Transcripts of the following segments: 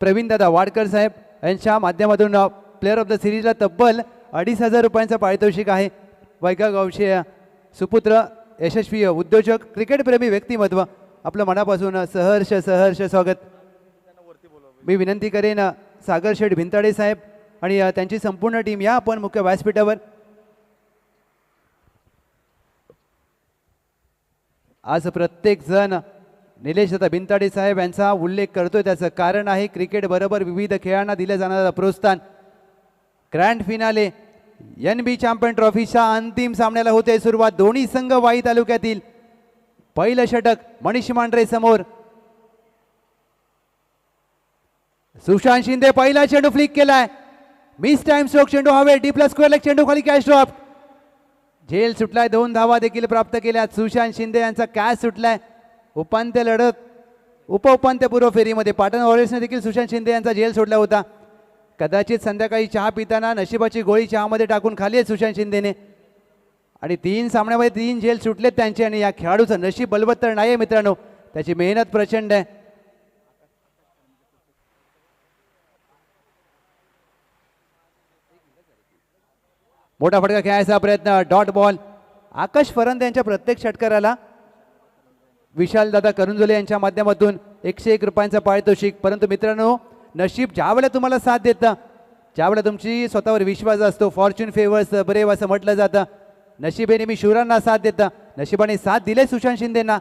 प्रवीणदादा वाडकर साहेब यांच्या माध्यमातून player of the सिरीजला तब्बल अडीच हजार रुपयांचं पारितोषिक आहे. वैगा सुपुत्र यशस्वी उद्योजक क्रिकेटप्रेमी व्यक्तिमत्व आपलं मनापासून सहर्ष सहर्ष स्वागत. मी विनंती करेन सागर शेठ भिंताडे साहेब आणि त्यांची संपूर्ण टीम या आपण मुख्य व्यासपीठावर. आज प्रत्येक जण निलेश दत्ता भिंताडे साहेब यांचा उल्लेख करतोय. त्याचं कारण आहे क्रिकेट बरोबर विविध खेळांना दिलं जाणारं प्रोत्साहन. Grand finale N B champion ट्रॉफीच्या अंतिम सामन्याला होते सुरुवात. दोन्ही संघ वाई तालुक्यातील. पहिलं षटक मनीष मांढरे समोर. सुशांत शिंदे पहिला चेंडू फ्लिक केलाय. मिस टाइम स्ट्रोक चेंडू हवे. डी प्लस स्क्वेअर लेग चेंडू खाली कॅश ड्रॉप झेल सुटलाय. दोन धावा देखील प्राप्त केल्या सुशांत शिंदे यांचा कॅच सुटलाय. उपांत्य लढत उपउपांत्यपूर्व फेरीमध्ये पाटण वॉरियर्सने देखील सुशांत शिंदे यांचा झेल सोडला होता. कदाचित संध्याकाळी चहा पिताना नशिबाची गोळी चहामध्ये टाकून खाली आहे सुशांत शिंदेने. आणि तीन सामन्यामध्ये तीन झेल सुटलेत त्यांचे आणि या खेळाडूचं नशीब बलबत्तर नाही आहे मित्रांनो. त्याची मेहनत प्रचंड आहे. मोठा फटका खेळायचा प्रयत्न. Dot ball. आकाश फरंद यांच्या प्रत्येक षटकाराला विशाल दादा यांच्या माध्यमातून एकशे एक रुपयांचा पारितोषिक. परंतु मित्रांनो नशीब ज्यावेळेला तुम्हाला साथ देतं ज्यावेळेला तुमची स्वतःवर विश्वास असतो. फॉर्च्यून फेवर्स ब्रेव असं म्हटलं जातं. नशिबे नेहमी शिवरांना साथ देतं. नशिबाने साथ दिले सुशांत शिंदेना.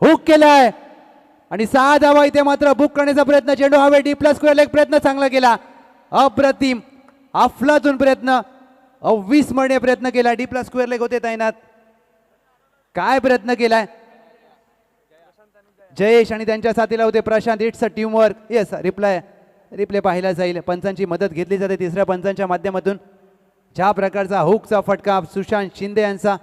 हुक केलाय. आणि सहा धावा इथे मात्र बुक करण्याचा प्रयत्न. चेंडू हवे डी प्लस स्क्वेअर एक प्रयत्न चांगला केला. अप्रतिम. अफलातून प्रयत्न. अविस्मरणीय प्रयत्न केला. डी प्लस स्क्वेअर लेग होते तैनात काय प्रयत्न केलाय? जयेश आणि त्यांच्या साथीला होते Prashant. It's a teamwork yes reply replay पाहिला जाईल. पंचांची मदत घेतली जाते तिसऱ्या पंचांच्या माध्यमातून. ज्या प्रकारचा हुकचा फटका सुशांत शिंदे यांचा.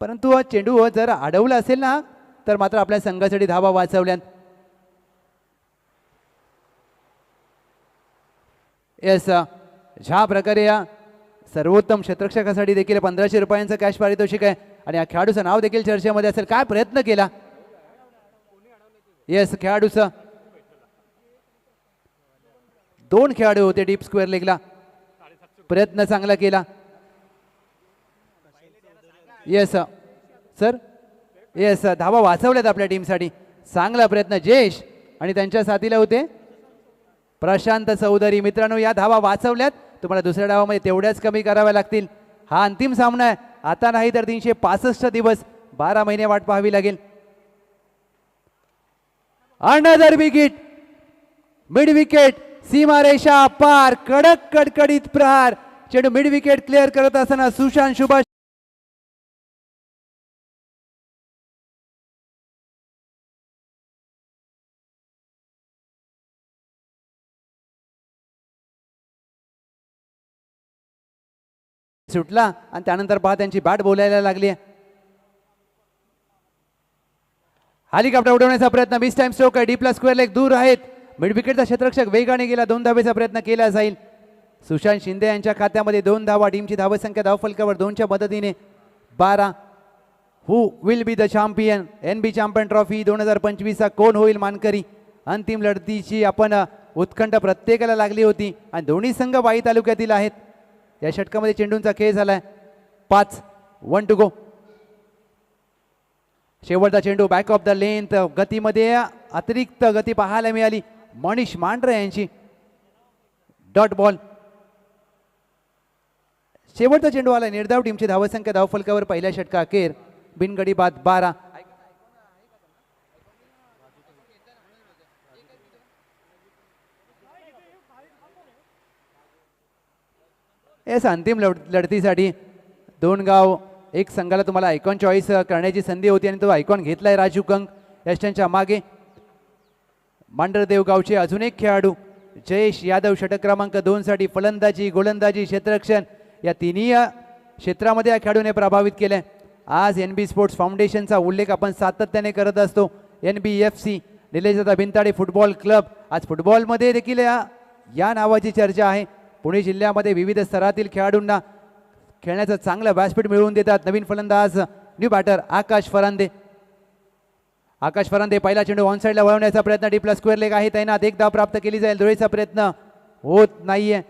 परंतु हा चेंडू हो जर अडवला असेल ना तर मात्र आपल्या संघासाठी धावा वाचवल्यान. येस ज्या प्रकारे या सर्वोत्तम क्षेत्रक्षकासाठी देखील पंधराशे रुपयांचं कॅश पारितोषिक आहे. आणि या खेळाडूचं नाव देखील चर्चेमध्ये असेल. काय प्रयत्न केला? येस खेळाडूचं. दोन खेळाडू होते डीप स्क्वेअर लेगला. प्रयत्न चांगला केला. येस सर येस धावा वाचवल्यात आपल्या टीमसाठी. चांगला प्रयत्न. जयेश आणि त्यांच्या साथीला होते प्रशांत चौधरी. मित्रांनो या धावा वाचवल्यात. तुम्हाला दुसऱ्या डावामध्ये तेवढ्याच कमी कराव्या लागतील. हा अंतिम सामना आहे. आता नाही तर तीनशे पासष्ट दिवस बारा महिने वाट पाहावी लागेल. अनदर विकेट मिड विकेट सीमारेषा पार कडक कडकडीत प्रहार चेंडू मिड विकेट क्लिअर करत असताना सुशांत सुभाष सुटला आणि त्यानंतर पहा त्यांची बॅट बोलायला लागली हेलिकॉप्टर उडवण्याचा प्रयत्न मिस टाइम स्ट्रोक आहे डी प्लस स्क्वेअर लेग दूर आहेत. मिड विकेटचा क्षेत्ररक्षक वेगाने गेला दोन धावेचा प्रयत्न केला जाईल. सुशांत शिंदे यांच्या खात्यामध्ये दोन धावा टीमची धावसंख्या धावफलकावर दोनच्या मदतीने. बारा who will be the champion N B champion trophy दोन हजार पंचवीसचा कोण होईल मानकरी? अंतिम लढतीची आपण उत्कंठ प्रत्येकाला लागली होती आणि दोन्ही संघ वाई तालुक्यातील आहेत. या षटकामध्ये चेंडूंचा खेळ झालाय. पाच वन टू गो शेवटचा चेंडू बॅक ऑफ द लेंथ गतीमध्ये अतिरिक्त गती पाहायला मिळाली. मनीष मांढरे यांची डॉट बॉल शेवटचा चेंडू आला. निर्धाव टीमची धावसंख्या धावफलकावर पहिल्या षटका अखेर. बिनगडी बाद बारा. येस अंतिम लढ लढतीसाठी दोन गाव एक संघाला तुम्हाला आयकॉन चॉईस करण्याची संधी होती आणि तो आयकॉन घेतलाय राजू कंग यशांच्या मागे. मांढरदेव गावचे अजून एक खेळाडू जयेश यादव षटक क्रमांक दोनसाठी फलंदाजी गोलंदाजी क्षेत्ररक्षण या तिन्ही क्षेत्रामध्ये या खेळाडूने प्रभावित केलंय. आज एन बी स्पोर्ट्स फाउंडेशनचा उल्लेख आपण सातत्याने करत असतो. एन बी एफ सी निलेशदादा भिंताडे फुटबॉल क्लब. आज फुटबॉलमध्ये देखील या या नावाची चर्चा आहे. पुणे जिल्ह्यामध्ये विविध स्तरातील खेळाडूंना खेळण्याचं चांगलं व्यासपीठ मिळवून देतात नवीन फलंदाज. New batter Akash Farande. आकाश फरांदे पहिला चेंडू ऑन साईडला वळवण्याचा प्रयत्न डीपला स्क्वेअर लेग आहे. तैनात एक धाव प्राप्त केली जाईल धुळेचा प्रयत्न. होत नाहीये.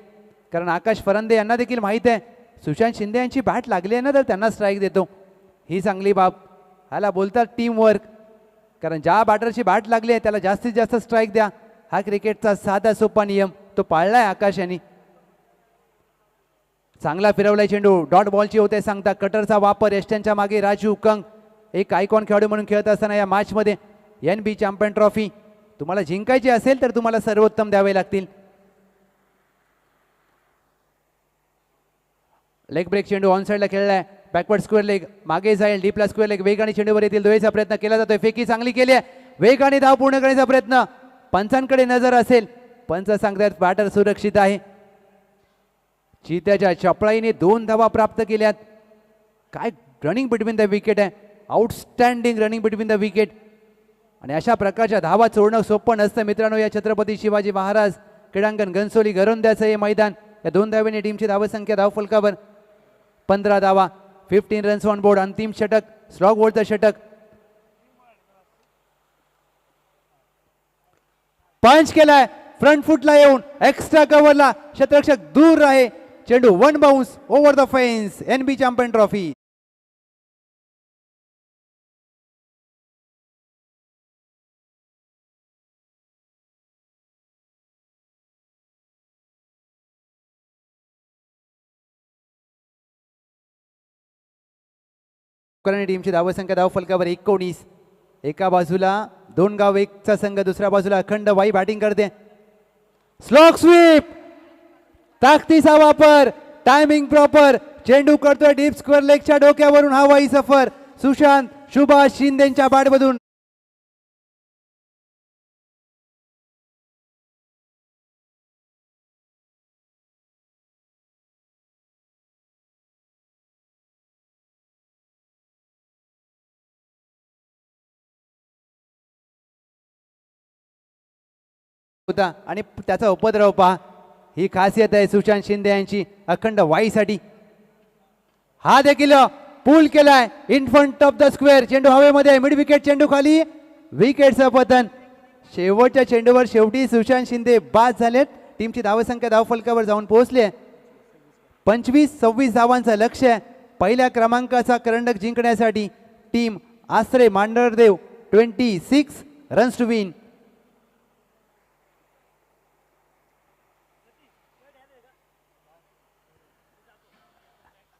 कारण आकाश फरांदे यांना देखील माहीत आहे. सुशांत शिंदे यांची बॅट लागली आहे ना तर त्यांना स्ट्राईक देतो. ही चांगली बाब. ह्याला बोलतात टीम वर्क कारण ज्या बॅटरची बॅट लागली आहे त्याला जास्तीत जास्त स्ट्राईक द्या. हा क्रिकेटचा साधा सोपा नियम. तो पाळला आहे आकाश यांनी. चांगला फिरवलाय चेंडू. डॉट बॉलची होते सांगता. कटरचा वापर एस्ट्यांच्या मागे राजू कंग. एक आयकॉन खेळाडू म्हणून खेळत असताना या मॅचमध्ये एन बी चॅम्पियन ट्रॉफी तुम्हाला जिंकायची असेल तर तुम्हाला सर्वोत्तम द्यावे लागतील. लेग ब्रेक चेंडू ऑन साईडला खेळलाय. बॅकवर्ड स्क्वेअर लेग मागे जाईल. डीपला स्क्वेअर लेग वेगाने चेंडूवर येतील. धुळेचा प्रयत्न केला जातोय. फेकी चांगली केली आहे. वेगाने धाव पूर्ण करण्याचा प्रयत्न. पंचांकडे नजर असेल. पंच सांगतात बॅटर सुरक्षित आहे. चित्याच्या चपळाईने दोन धावा प्राप्त केल्यात. काय रनिंग बिटवीन द विकेट आहे. Outstanding running between the wicket आणि अशा प्रकारच्या धावा चोरणं सोपं नसतं मित्रांनो या छत्रपती शिवाजी महाराज क्रीडांगण घनसोली गरोंद्याचं हे मैदान. या दोन धावेने टीमची धावसंख्या धावफलकावर पंधरा धावा फिफ्टीन रन्स ऑन बोर्ड अंतिम षटक स्लॉग बोर्डचं षटक. पंच केलाय फ्रंट फुटला येऊन एक्स्ट्रा कव्हरला शतरक्षक दूर आहे. चेंडू one bounce over the fence N B champion trophy आणि टीमची धावसंख्या धाव फलकावर एकोणीस. एका बाजूला दोन गाव एकचा संघ दुसऱ्या बाजूला अखंड वाई बॅटिंग करते. स्लॉक स्वीप ताकदीचा वापर टायमिंग प्रॉपर चेंडू करतोय डीप स्क्वेअर लेगच्या डोक्यावरून हा वाई सफर. सुशांत सुभाष शिंदेच्या बाटमधून होता. आणि त्याचा उपद्रव पहा. ही खासियत आहे सुशांत शिंदे यांची. अखंड वाईसाठी. हा देखील पूल केलाय in front of the square चेंडू हवेमध्ये मिड विकेट चेंडू खाली. विकेटचं पतन. शेवटच्या चेंडूवर शेवटी सुशांत शिंदे बाद झालेत. टीमची धावसंख्या धावफलकावर जाऊन पोहोचली पंचवीस सव्वीस धावांचं लक्ष आहे. पहिल्या क्रमांकाचा करंडक जिंकण्यासाठी team Asare Mandhardev twenty six runs to win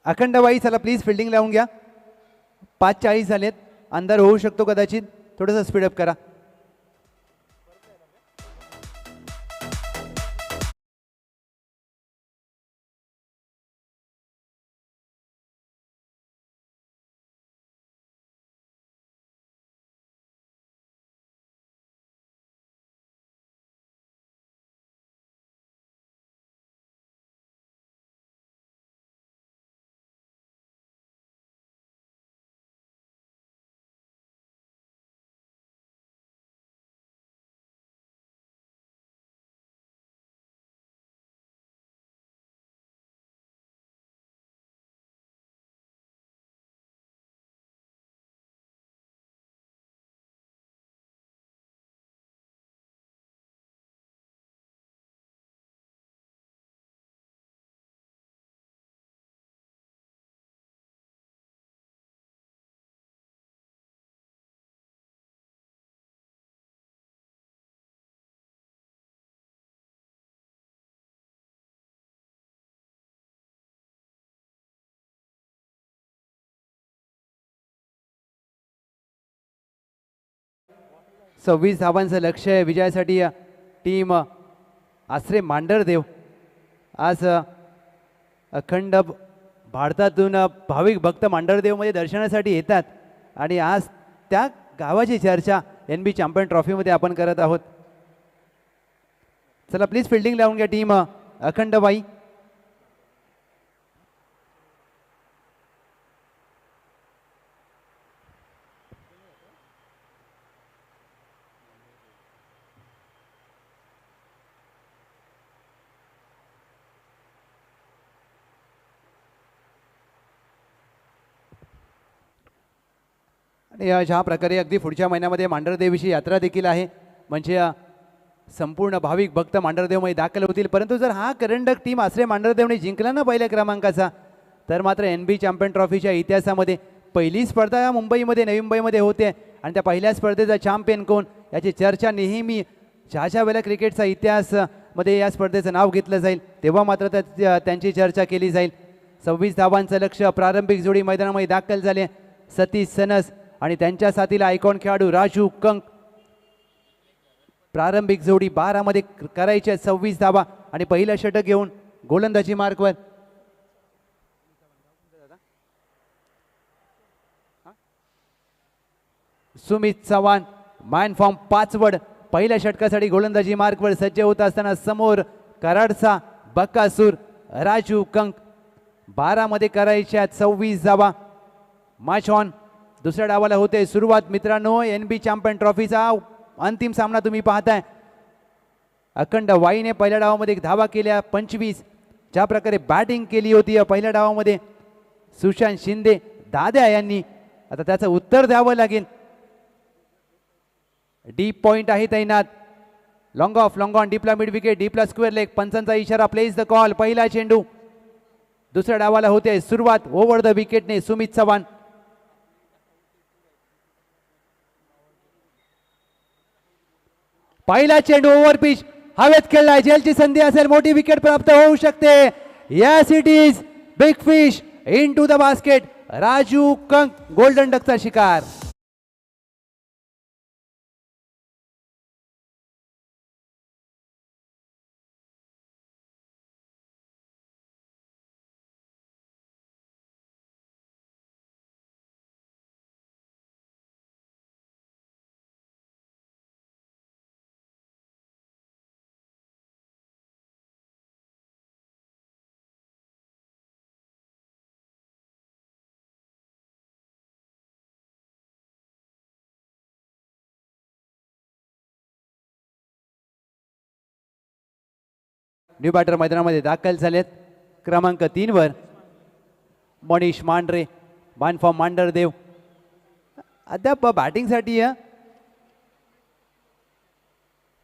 अखंडबाई चला प्लीज फिल्डिंग लावून घ्या. पाच चाळीस झालेत. अंधार होऊ शकतो कदाचित. थोडंसं स्पीडअप करा. सव्वीस धावांचं लक्ष आहे. विजयासाठी टीम आश्रे मांडरदेव. आज अखंड भारतातून भाविक भक्त मांडरदेवमध्ये दर्शनासाठी येतात. आणि आज त्या गावाची चर्चा एन बी चॅम्पियन ट्रॉफीमध्ये आपण करत आहोत. चला प्लीज फिल्डिंग लावून घ्या टीम अखंडबाई. आणि ज्या प्रकारे अगदी पुढच्या महिन्यामध्ये मांढरदेवीची यात्रा देखील आहे. म्हणजे संपूर्ण भाविक भक्त मांढरदेवमध्ये दाखल होतील. परंतु जर हा करंडक टीम आश्रय मांढरदेवने जिंकला ना पहिल्या क्रमांकाचा तर मात्र एन बी चॅम्पियन ट्रॉफीच्या इतिहासामध्ये पहिली स्पर्धा या मुंबईमध्ये नवी मुंबईमध्ये होते. आणि त्या पहिल्या स्पर्धेचा चॅम्पियन कोण? याची चर्चा नेहमी ज्या ज्या वेळेला क्रिकेटचा इतिहासमध्ये या स्पर्धेचं नाव घेतलं जाईल. तेव्हा मात्र त्यांची चर्चा केली जाईल. सव्वीस धावांचं लक्ष प्रारंभिक जोडी मैदानामध्ये दाखल झाले. सतीश सनस आणि त्यांच्या साथीला आयकॉन खेळाडू राजू कंक प्रारंभिक जोडी बारामध्ये करायची आहे. सव्वीस धावा आणि पहिलं षटक घेऊन गोलंदाजी मार्कवर सुमित चव्हाण मॅन फॉर्म पाचवड. पहिल्या षटकासाठी गोलंदाजी मार्कवर सज्ज होत असताना समोर कराडचा बक्कासूर राजू कंक. बारामध्ये करायच्या आहेत. सव्वीस धावा. मॅच ऑन दुसऱ्या डावाला होते सुरुवात मित्रांनो एन बी चॅम्पियन ट्रॉफीचा अंतिम सामना तुम्ही पाहताय. अखंड वाईने पहिल्या डावामध्ये एक धावा केल्या पंचवीस. ज्या प्रकारे बॅटिंग केली होती या पहिल्या डावामध्ये सुशांत शिंदे दाद्या यांनी आता त्याचं उत्तर द्यावं लागेल. डीप पॉइंट आहे तैनात. लॉंग ऑफ लॉंग ऑन डीपला मिड विकेट डीपला स्क्वेअर लेग पंचांचा इशारा प्लेस द कॉल पहिला चेंडू. दुसऱ्या डावाला होते सुरुवात ओव्हर द विकेटने सुमित चव्हाण. पहिला चेंडू ओव्हर पिच. हवेत खेळलाय जेलची संधी असेल मोठी विकेट प्राप्त होऊ शकते. Yes it is big fish in to the basket Raju Kank golden डकचा शिकार. न्यू बॅटर मैदानामध्ये दाखल झालेत. क्रमांक तीनवर मनीष मांढरे मान फॉर्म मांढरदेव. अद्याप बॅटिंगसाठी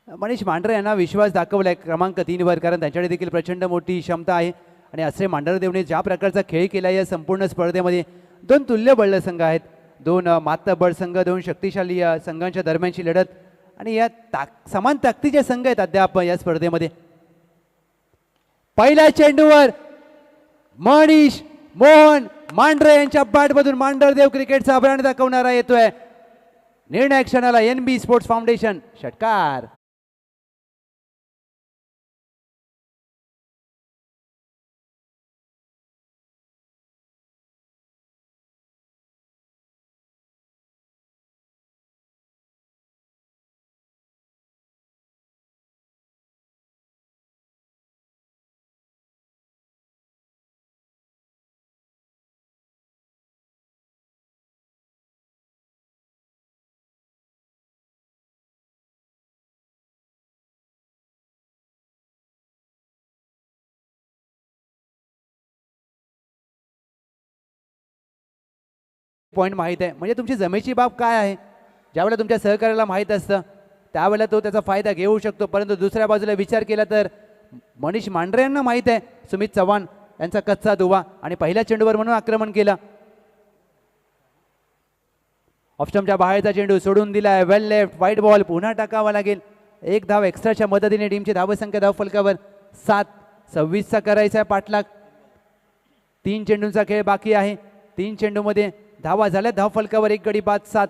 मनीष मांढरे यांना विश्वास दाखवलाय क्रमांक तीनवर कारण त्यांच्याकडे देखील प्रचंड मोठी क्षमता आहे. आणि असे मांढरदेवने ज्या प्रकारचा खेळ केला या संपूर्ण स्पर्धेमध्ये दोन तुल्य बळ संघ आहेत. दोन अ, बळ संघ दोन शक्तिशाली संघांच्या दरम्यानची लढत. आणि या ताक समान ताकदीचे संघ आहेत अद्याप या स्पर्धेमध्ये. पहिल्या चेंडूवर मनीष मोहन मांढरे यांच्या बॅटमधून मांढरदेव क्रिकेटचा ब्रँड दाखवणारा येतोय. निर्णय क्षणाला एन बी स्पोर्ट्स फाउंडेशन षटकार. पॉईंट माहीत आहे. म्हणजे तुमची जमेची बाब काय आहे? ज्यावेळेला तुमच्या सहकार्याला माहीत असतं त्यावेळेला तो त्याचा फायदा घेऊ शकतो. परंतु दुसऱ्या बाजूला विचार केला तर मनीष मांढरे यांना माहीत आहे सुमित चव्हाण यांचा कच्चा दुवा आणि पहिल्या चेंडूवर म्हणून आक्रमण केलं. ऑप्शनच्या बाहेरचा चेंडू सोडून दिला आहे वेल लेफ्ट वाईट बॉल पुन्हा टाकावा लागेल. एक धाव एक्स्ट्राच्या मदतीने टीमची धावसंख्या धाव फलकावर सात सव्वीसचा करायचा आहे पाठलाग. तीन चेंडूंचा खेळ बाकी आहे. तीन चेंडूमध्ये धावा झाल्या धाव फलकावर एक गडी बाद सात.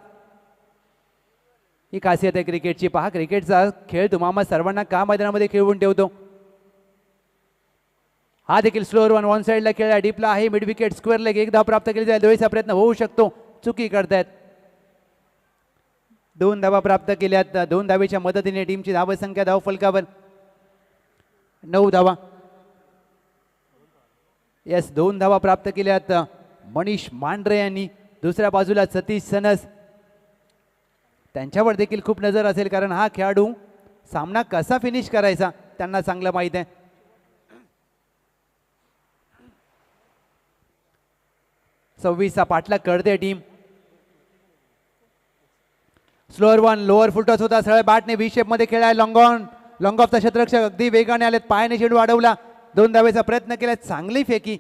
ही खासियत आहे क्रिकेटची. पहा क्रिकेटचा खेळ तुम्हाला सर्वांना का मैदानामध्ये खेळवून ठेवतो? हा देखील स्लोअर वन वन साईडला खेळला डीपला आहे मिड विकेट स्क्वेअर लेग एक धाव प्राप्त केली जाईल दोळीचा प्रयत्न होऊ शकतो. चुकी करतायत. दोन धावा प्राप्त केल्यात दोन धावेच्या मदतीने टीमची धावसंख्या धाव फलकावर. नऊ धावा. येस दोन धावा प्राप्त केल्यात मनीष मांढरे यांनी. दुसऱ्या बाजूला सतीश सनस. त्यांच्यावर देखील खूप नजर असेल कारण हा खेळाडू सामना कसा फिनिश करायचा त्यांना चांगलं माहीत आहे. सव्वीसचा पाठला कळते team. Slower one lower full toss होता. सरळ बॅटने व्ही शेपमध्ये खेळाय लॉंगॉन ऑन लॉंग क्षेत्ररक्षक अगदी वेगाने आलेत. पायाने चेंडू अडवला दोन धावेचा प्रयत्न केला. चांगली फेकी.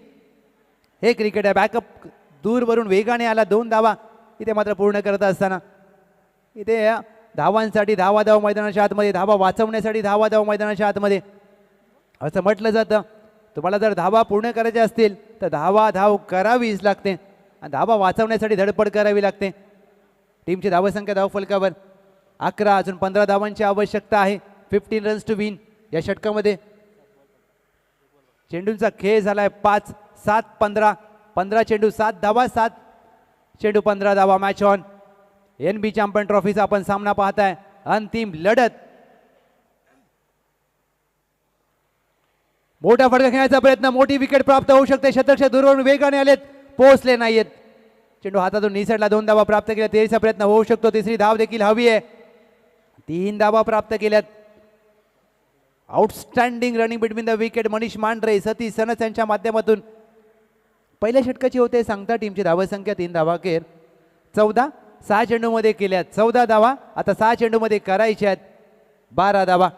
हे क्रिकेट आहे बॅकअप दूरवरून वेगाने आला दोन धावा. इथे मात्र पूर्ण करत असताना. इथे धावांसाठी धावा धाव मैदानाच्या आतमध्ये धावा वाचवण्यासाठी धावा धाव मैदानाच्या आतमध्ये. असं म्हटलं जातं. तुम्हाला जर धावा पूर्ण करायच्या असतील तर धावा धाव करावीच लागते. आणि धावा वाचवण्यासाठी धडपड करावी लागते. टीमची धावसंख्या धावफलकावर अकरा अजून पंधरा धावांची आवश्यकता आहे. फिफ्टीन रन्स टू विन या षटकामध्ये. चेंडूंचा खेळ झाला आहे पाच सात पंधरा. पंधरा चेंडू सात धावा सात. चेंडू पंधरा धावा match on N B champion ट्रॉफीचा आपण सामना पाहताय. अंतिम लढत. मोठा फटका खेळण्याचा प्रयत्न. मोठी विकेट प्राप्त होऊ शकते. शतक दूरवरून वेगाने आलेत. पोहोचले नाहीयेत. चेंडू हातातून निसटला. दोन धावा प्राप्त केल्या. तेरीचा प्रयत्न होऊ शकतो. तिसरी धाव देखील हवी आहे. तीन धावा प्राप्त केल्यात. Outstanding running between the wicket Manish Mandhare Satish Sanas यांच्या माध्यमातून पहिल्या षटकाची होते सांगता टीमची धावसंख्या तीन धावाखेर चौदा सहा चेंडूमध्ये केल्यात चौदा धावा आता सहा चेंडूमध्ये करायच्या आहेत. बारा धावा.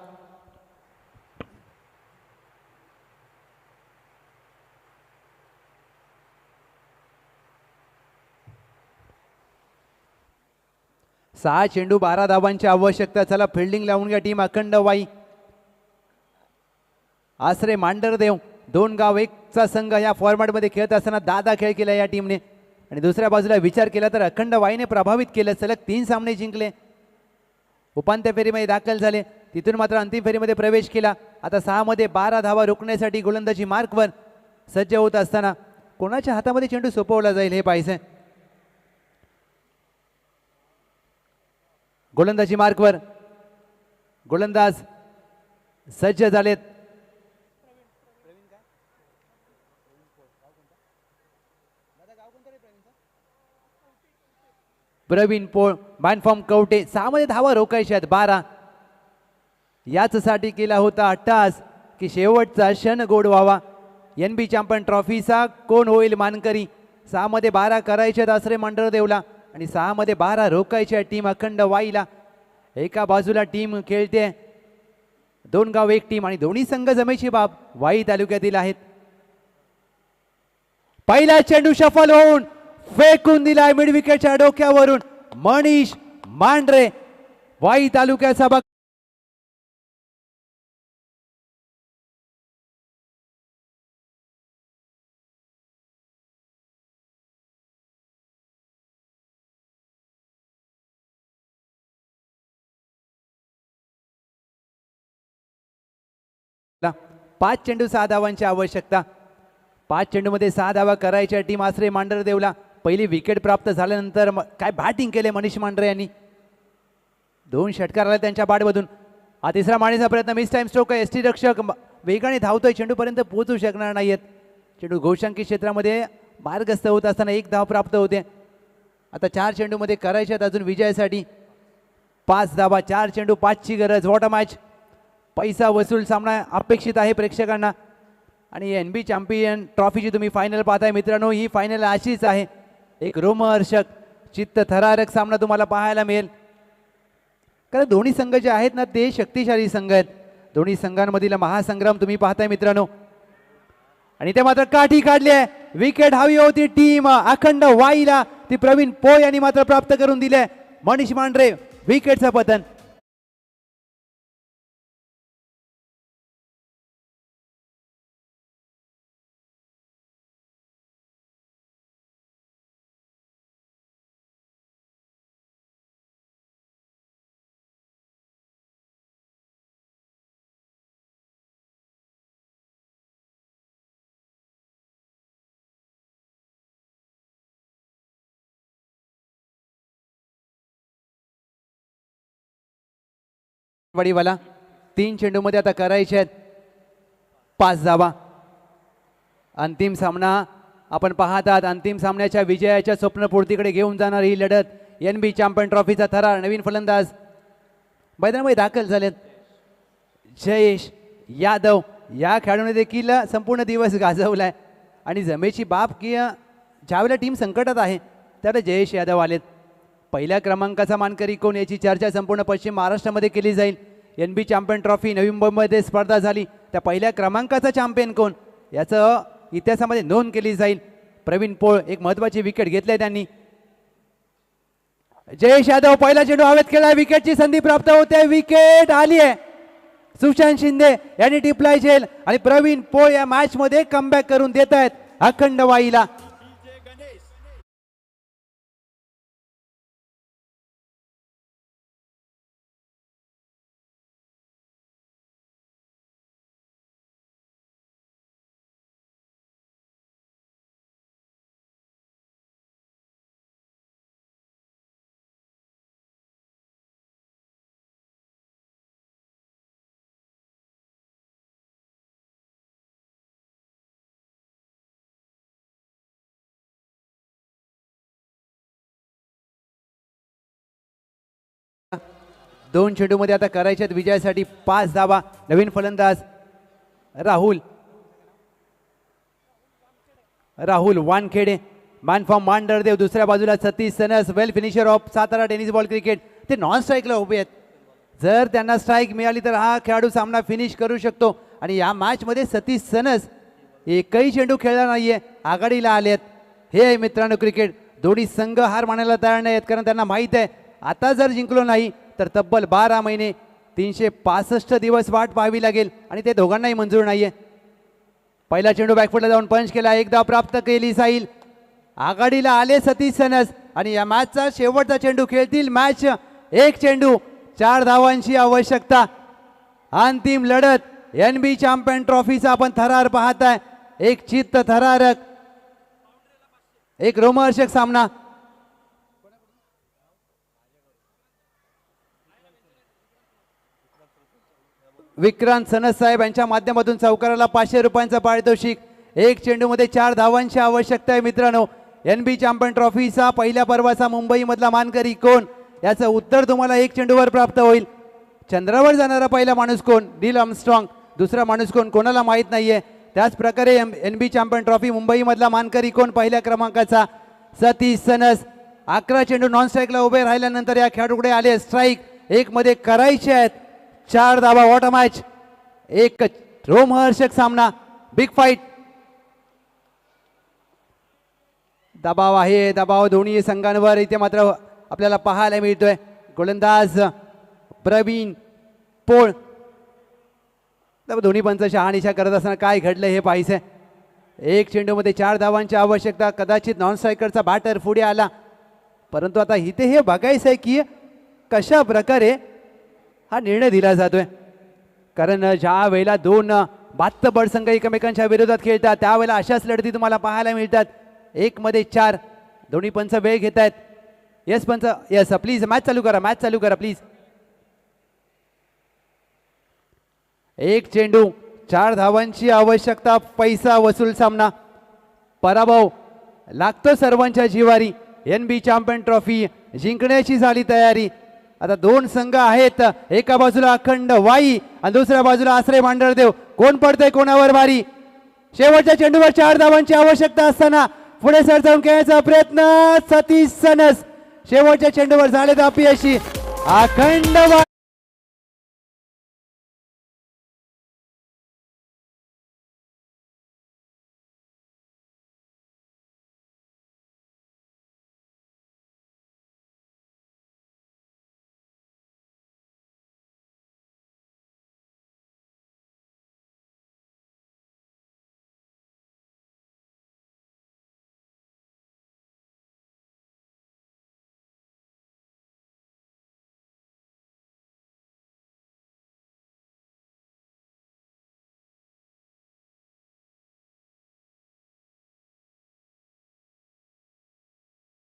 सहा चेंडू बारा धावांची आवश्यकता. चला फिल्डिंग लावून घ्या टीम अखंड वाई. आसरे मांडरदेव. दोन गाव एकचा संघ या फॉर्मॅटमध्ये खेळत असताना दादा खेळ केला या टीमने आणि दुसऱ्या बाजूला विचार केला तर अखंड वाईने प्रभावित केलं. सलग तीन सामने जिंकले. उपांत्य फेरीमध्ये दाखल झाले. तिथून मात्र अंतिम फेरीमध्ये प्रवेश केला. आता सहामध्ये बारा धावा रोखण्यासाठी गोलंदाजी मार्कवर सज्ज होत असताना कोणाच्या हातामध्ये चेंडू सोपवला जाईल हे पाहिजे गोलंदाजी मार्कवर गोलंदाज सज्ज झालेत. प्रवीण पोळ फॉर्म कवटे सहामध्ये धावा रोखायच्या आहेत बारा. याचसाठी केला होता अट्टास की शेवटचा क्षण गोड व्हावा. एन बी चॅम्पियन ट्रॉफीचा कोण होईल मानकरी? सहामध्ये बारा करायचे आहेत आसरे मंडळदेवला आणि सहामध्ये बारा रोखायच्या टीम अखंड वाईला. एका बाजूला टीम खेळते. दोन गाव एक टीम आणि दोन्ही संघ जमेची बाब वाई तालुक्यातील आहेत. पहिला चेंडू सफल होऊन फेकून दिलाय मिड विकेटच्या डोक्यावरून. मनीष मांढरे वाई तालुक्याचा बघ पाच चेंडू सहा धावांची आवश्यकता. पाच चेंडूमध्ये सहा धावा करायच्या टीम आश्रय मांढर देवला पहिली विकेट प्राप्त झाल्यानंतर मग काय बॅटिंग केले मनीष मांढरे यांनी? दोन षटकार आले त्यांच्या बाटमधून हा तिसरा माणीचा प्रयत्न मिस टाइम स्ट्रोक आहे. एस टी रक्षक वेगाने धावतोय. चेंडूपर्यंत पोहोचू शकणार नाहीयेत. चेंडू घोषांकित क्षेत्रामध्ये मार्गस्थ होत असताना एक धाव प्राप्त होते. आता चार चेंडूमध्ये करायचे आहेत अजून विजयासाठी. पाच धावा चार चेंडू पाचची गरज. वॉट अ मॅच पैसा वसूल सामना अपेक्षित आहे प्रेक्षकांना. आणि एन बी चॅम्पियन ट्रॉफीची तुम्ही फायनल पाहताय मित्रांनो ही फायनल अशीच आहे. एक रोमहर्षक चित्त थरारक सामना तुम्हाला पाहायला मिळेल. कारण दोन्ही संघ जे आहेत ना ते शक्तिशाली संघ आहेत. दोन्ही संघांमधील महासंग्राम तुम्ही पाहताय मित्रांनो. आणि ते मात्र काठी काढली आहे. विकेट हवी होती टीम अखंड वाईला. ती प्रवीण पो यांनी मात्र प्राप्त करून दिले मनीष मांढरे विकेटचं पतन. वाडीवाला तीन चेंडूमध्ये आता करायचे आहेत. पाच धावा अंतिम सामना आपण पाहतात अंतिम सामन्याच्या विजयाच्या स्वप्नपूर्तीकडे घेऊन जाणार ही लढत. एन बी चॅम्पियन ट्रॉफीचा थरार नवीन फलंदाज. मैदानामध्ये दाखल झालेत. जयेश यादव या खेळाडूने देखील संपूर्ण दिवस गाजवलाय. आणि जमेची बाप की ज्यावेळेला टीम संकटात आहे त्यावेळेला जयेश यादव आलेत. पहिल्या क्रमांकाचा मानकरी कोण याची चर्चा संपूर्ण पश्चिम महाराष्ट्रामध्ये केली जाईल. एन बी चॅम्पियन ट्रॉफी नवी मुंबईमध्ये स्पर्धा झाली. त्या पहिल्या क्रमांकाचा चॅम्पियन कोण? याचं इतिहासामध्ये नोंद केली जाईल. प्रवीण पोळ एक महत्वाची विकेट घेतली त्यांनी. जयेश यादव पहिला चेंडू हवेत खेळला. विकेटची संधी प्राप्त होते. विकेट आली आहे. सुशांत शिंदे यांनी टिपलाय झेल आणि प्रवीण पोळ या मॅचमध्ये कमबॅक करून देत आहेत. अखंड वाईला दोन चेंडूमध्ये आता करायचे आहेत. विजयासाठी पाच धावा. नवीन फलंदाज राहुल. राहुल वानखेडे. मान फॉर्म मांडरदेव दुसऱ्या बाजूला Satish Sanas. Well finisher of Satara tennis ball cricket ते नॉन स्ट्राईकला उभे आहेत. जर त्यांना स्ट्राईक मिळाली तर हा खेळाडू सामना फिनिश करू शकतो. आणि या मॅचमध्ये सतीश सनस एकही चेंडू खेळला नाहीये. आघाडीला आले आहेत. हे आहे मित्रांनो क्रिकेट दोन्ही संघ हार मानायला तयार नाही आहेत कारण त्यांना माहीत आहे. आता जर जिंकलो नाही तर तब्बल बारा महिने तीनशे पासष्ट दिवस वाट पाहावी लागेल. आणि ते दोघांनाही मंजूर नाही आहे पहिला चेंडू बॅकफुटला जाऊन पंच केला. एकदा प्राप्त केली साईल आघाडीला आले सतीश सनस. आणि या मॅचचा शेवटचा चेंडू खेळतील मॅच एक चेंडू चार धावांची आवश्यकता. अंतिम लढत. एन बी चॅम्पियन ट्रॉफीचा आपण थरार पाहताय. एक चित्त थरारक. एक रोमहर्षक सामना. विक्रांत सनस साहेब यांच्या माध्यमातून चौकाराला पाचशे रुपयांचा पारितोषिक. एक चेंडूमध्ये चार धावांची आवश्यकता आहे मित्रांनो. एन बी चॅम्पियन ट्रॉफीचा पहिल्या पर्वाचा मुंबईमधला मानकरी कोण? याचं उत्तर तुम्हाला एक चेंडूवर प्राप्त होईल. चंद्रावर जाणारा पहिला माणूस कोण? Deal Armstrong. दुसरा माणूस कोण? कोणाला माहीत नाही आहे त्याचप्रकारे M N B champion trophy मुंबईमधला मानकरी कोण पहिल्या क्रमांकाचा? सतीश सनस. अकरा चेंडू नॉन स्ट्राईकला उभे राहिल्यानंतर या खेळाडूकडे आले स्ट्राईक एकमध्ये करायचे आहेत. चार धावा वॉट अ मॅच एक रोमहर्षक सामना बिग फाईट दबाव आहे दबाव दोन्ही संघांवर. इथे मात्र आपल्याला पाहायला मिळतोय. गोलंदाज प्रवीण पोळ. तर दोन्ही पंच शहानिशा करत असताना काय घडलं हे पाहिजे एक चेंडूमध्ये चार धावांची आवश्यकता. कदाचित नॉन स्ट्रायकरचा बॅटर पुढे आला. परंतु आता इथे हे बघायचं आहे की कशा प्रकारे हा निर्णय दिला जातोय. कारण ज्या वेळेला दोन बात्त बडसंघ एकमेकांच्या विरोधात खेळतात त्यावेळेला अशाच लढती तुम्हाला पाहायला मिळतात. एक मध्ये चार दोन्ही पंच वेळ घेत आहेत येस पंच येस प्लीज मॅच चालू करा मॅच चालू करा प्लीज एक चेंडू चार धावांची आवश्यकता पैसा वसूल सामना. पराभव लागतो सर्वांच्या जिवारी. एन बी चॅम्पियन ट्रॉफी जिंकण्याची झाली तयारी. आता दोन संघ आहेत. एका बाजूला अखंड वाई आणि दुसऱ्या बाजूला आश्रय मांडरदेव कोण पडतंय कोणावर वारी शेवटच्या चेंडूवर चार धावांची आवश्यकता असताना पुढे सर जाऊन प्रयत्न. सतीश सनस. शेवटच्या चेंडूवर झाले अपयशी अखंड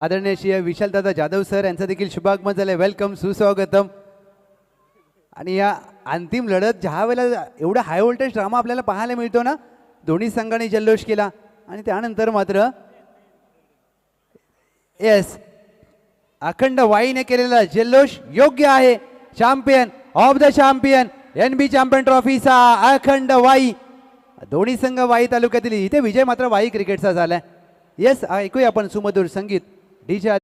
आदरणीय श्री विशालदादा जाधव सर यांचं देखील शुभागमन झालंय. वेलकम सुस्वागतम. आणि या अंतिम लढत ज्या वेळेला एवढा हाय व्होल्टेज ड्रामा आपल्याला पाहायला मिळतो ना दोन्ही संघाने जल्लोष केला. आणि त्यानंतर मात्र येस अखंड वाईने केलेला जल्लोष योग्य आहे. Champion of the champion N B champion ट्रॉफीचा अखंड वाई. दोन्ही संघ वाई तालुक्यातील इथे विजय मात्र वाई क्रिकेटचा झालाय. येस ऐकूया आपण सुमधुर संगीत. DJ